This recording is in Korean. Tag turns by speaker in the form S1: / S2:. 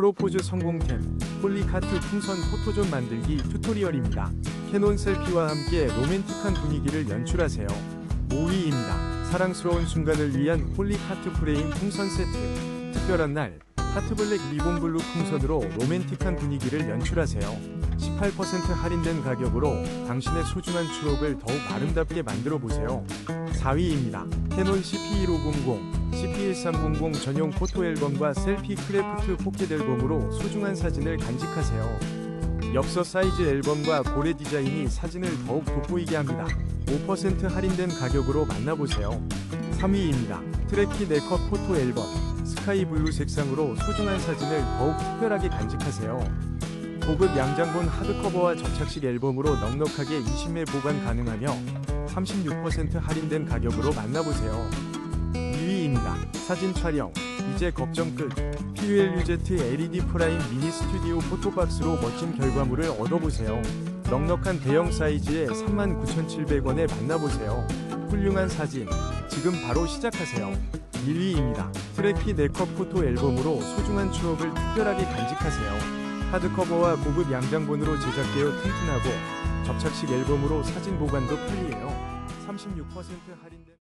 S1: 프로포즈 성공템 폴리카트 풍선 포토존 만들기 튜토리얼입니다. 캐논 셀피와 함께 로맨틱한 분위기를 연출하세요. 5위입니다. 사랑스러운 순간을 위한 폴리카트 프레임 풍선 세트 특별한 날 하트블랙 리본블루 풍선으로 로맨틱한 분위기를 연출하세요. 18% 할인된 가격으로 당신의 소중한 추억을 더욱 아름답게 만들어 보세요. 4위입니다. 캐논 CP1500, CP1300 전용 포토 앨범과 셀피 크래프트 포켓 앨범으로 소중한 사진을 간직하세요. 엽서 사이즈 앨범과 고래 디자인이 사진을 더욱 돋보이게 합니다. 5% 할인된 가격으로 만나보세요. 3위입니다. 트래키 네컷 포토 앨범 스카이 블루 색상으로 소중한 사진을 더욱 특별하게 간직하세요. 고급 양장본 하드커버와 접착식 앨범으로 넉넉하게 20매 보관 가능하며 36% 할인된 가격으로 만나보세요. 2위입니다. 사진 촬영 이제 걱정 끝. PULUZ LED 프라임 미니 스튜디오 포토박스로 멋진 결과물을 얻어보세요. 넉넉한 대형 사이즈에 39,700원에 만나보세요. 훌륭한 사진 지금 바로 시작하세요. 1위입니다. 트래키 네컷 포토 앨범으로 소중한 추억을 특별하게 간직하세요. 하드커버와 고급 양장본으로 제작되어 튼튼하고 접착식 앨범으로 사진 보관도 편리해요. 36% 할인된